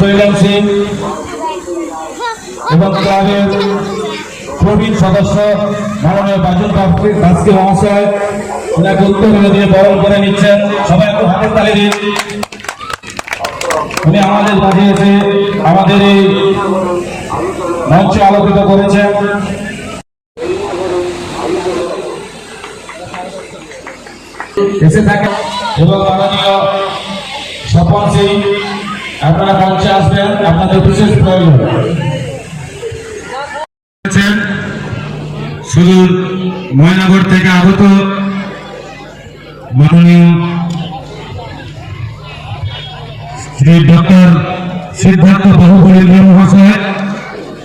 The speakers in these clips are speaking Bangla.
শৈলেন সদস্য মাননীয় মহাশয়, ওনাকে বরণ করে নিচ্ছেন। সবাই উনি আমাদের এসে আমাদের এই মঞ্চ আলোকিত করেছেন। এসে থাকে এবং মাননীয় স্বপন সিং আপনারা মঞ্চে আসবেন, আপনাদের বিশেষ প্রয়োজন। সুদূর ময়নাগর থেকে আগত মাননীয় শ্রী ডক্টর সিদ্ধার্থ বাহুবলী মহাশয়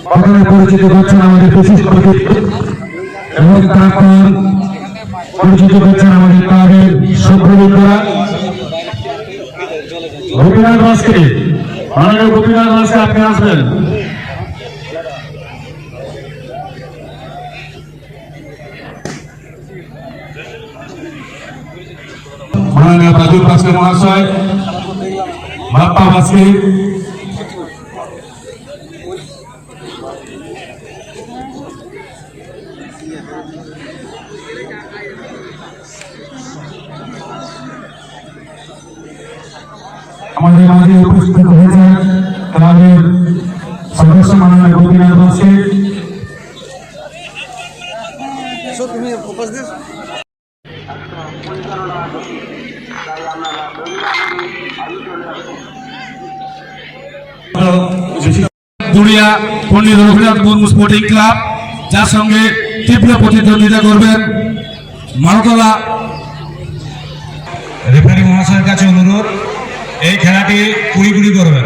প্রথমে পরিচিত করছেন আমাদের ব্যক্তি এবং তারপর পরিচিত করছেন আমাদের ক্লাবের সভ্যবৃন্দরা গোপীনাথ দাসকে মাননীয় গোপীনাথ দাসকে আপনি আসবেন। মাননীয় রাজু বাস্কে মহাশয় বাপ্পা বাস্কে আমাদের মাঝে উপস্থিত দুড়িয়া পণ্ডিত রঘুনাথ মুর্মু স্পোর্টিং ক্লাব যার সঙ্গে তীব্র প্রতিদ্বন্দ্বিতা করবেন মারতলা। রেফারি মহাশয়ের কাছে অনুরোধ, এই খেলাটি কুড়ি কুড়ি করবেন।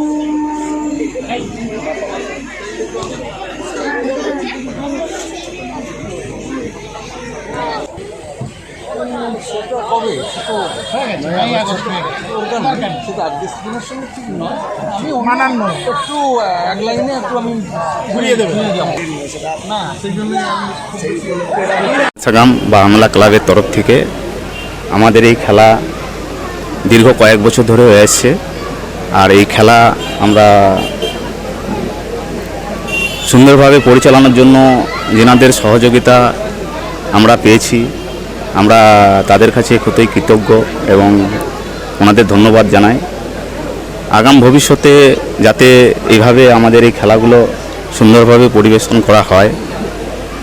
একটু এক লাইনে একটু আমি ঘুরিয়ে দেবো না সেই জন্য সাগাম বা আমলা ক্লাবের তরফ থেকে আমাদের এই খেলা দীর্ঘ কয়েক বছর ধরে হয়ে আসছে। আর এই খেলা আমরা সুন্দরভাবে পরিচালনার জন্য যেনাদের সহযোগিতা আমরা পেয়েছি। আমরা তাদের কাছে খুবই কৃতজ্ঞ এবং ওনাদের ধন্যবাদ জানাই। আগাম ভবিষ্যতে যাতে এইভাবে আমাদের এই খেলাগুলো সুন্দরভাবে পরিবেশন করা হয়,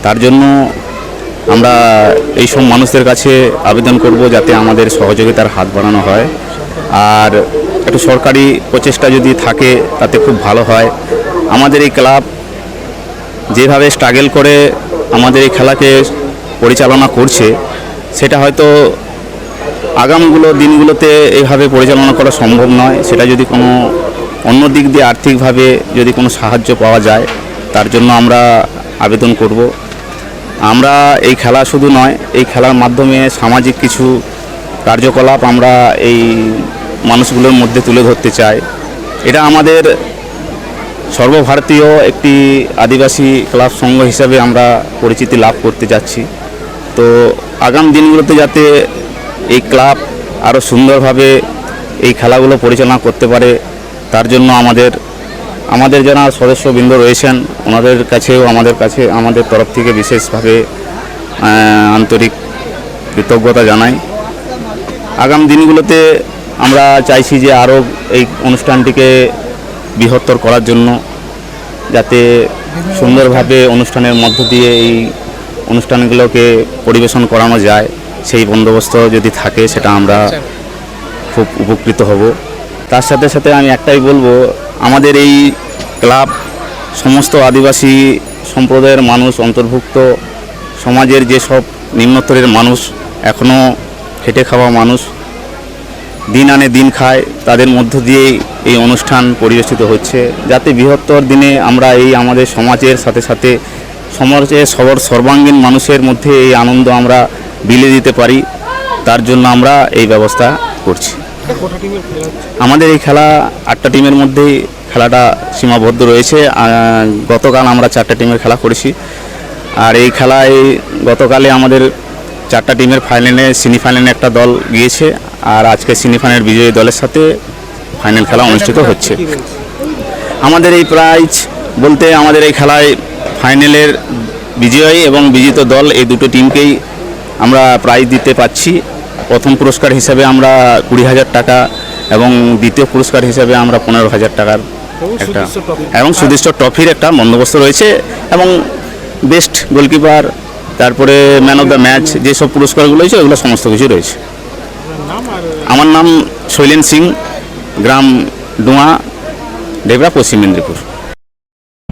তার জন্য আমরা এইসব মানুষদের কাছে আবেদন করব যাতে আমাদের সহযোগিতার হাত বাড়ানো হয়। আর একটু সরকারি প্রচেষ্টা যদি থাকে তাতে খুব ভালো হয়। আমাদের এই ক্লাব যেভাবে স্ট্রাগল করে আমাদের এই খেলাকে পরিচালনা করছে সেটা হয়তো আগামীগুলো দিনগুলোতে এইভাবে পরিচালনা করা সম্ভব নয়। সেটা যদি কোনো অন্য দিক দিয়ে আর্থিকভাবে যদি কোনো সাহায্য পাওয়া যায়, তার জন্য আমরা আবেদন করব। আমরা এই খেলা শুধু নয়, এই খেলার মাধ্যমে সামাজিক কিছু কার্যকলাপ আমরা এই মানুষগুলোর মধ্যে তুলে ধরতে চাই। এটা আমাদের সর্বভারতীয় একটি আদিবাসী ক্লাব সংঘ হিসাবে আমরা পরিচিতি লাভ করতে যাচ্ছি। তো আগাম দিনগুলোতে যাতে এই ক্লাব আরও সুন্দরভাবে এই খেলাগুলো পরিচালনা করতে পারে, তার জন্য আমাদের আমাদের যারা সদস্যবৃন্দ রয়েছেন, ওনাদের কাছেও আমাদের কাছে, আমাদের তরফ থেকে বিশেষভাবে আন্তরিক কৃতজ্ঞতা জানাই। আগাম দিনগুলোতে আমরা চাইছি যে আরও এই অনুষ্ঠানটিকে বৃহত্তর করার জন্য, যাতে সুন্দরভাবে অনুষ্ঠানের মধ্য দিয়ে এই অনুষ্ঠানগুলোকে পরিবেশন করানো যায় সেই বন্দোবস্ত যদি থাকে সেটা আমরা খুব উপকৃত হব। তার সাথে সাথে আমি একটাই বলব আমাদের এই ক্লাব সমস্ত আদিবাসী সম্প্রদায়ের মানুষ অন্তর্ভুক্ত সমাজের যেসব নিম্নস্তরের মানুষ এখনও খেটে খাওয়া মানুষ দিন আনে দিন খায় তাদের মধ্য দিয়েই এই অনুষ্ঠান পরিবেশিত হচ্ছে। যাতে বৃহত্তর দিনে আমরা এই আমাদের সমাজের সাথে সাথে সমাজের সবার সর্বাঙ্গীন মানুষের মধ্যে এই আনন্দ আমরা বিলে দিতে পারি। তার জন্য আমরা এই ব্যবস্থা করছি। আমাদের এই খেলা আটটা টিমের মধ্যেই খেলাটা সীমাবদ্ধ রয়েছে। গতকাল আমরা চারটা টিমের খেলা করেছি। আর এই খেলায় গতকালে আমাদের চারটা টিমের ফাইনালে, সেমিফাইনালে একটা দল গিয়েছে। আর আজকে সেমিফাইনাল বিজয়ী দলের সাথে ফাইনাল খেলা অনুষ্ঠিত হচ্ছে। আমাদের এই প্রাইজ বলতে আমাদের এই খেলায় ফাইনালের বিজয়ী এবং বিজিত দল এই দুটো টিমকেই আমরা প্রাইজ দিতে পাচ্ছি। প্রথম পুরস্কার হিসাবে আমরা কুড়ি হাজার টাকা এবং দ্বিতীয় পুরস্কার হিসাবে আমরা পনেরো হাজার টাকার একটা এবং সুদৃষ্ট ট্রফির একটা বন্দোবস্ত রয়েছে এবং বেস্ট গোলকিপার তারপরে ম্যান অফ দ্য ম্যাচ যেসব পুরস্কারগুলো রয়েছে, ওগুলো সমস্ত কিছু রয়েছে। আমার নাম শৈলেন সিং, গ্রাম ডোয়া ডেবরা পশ্চিম মেদিনীপুর।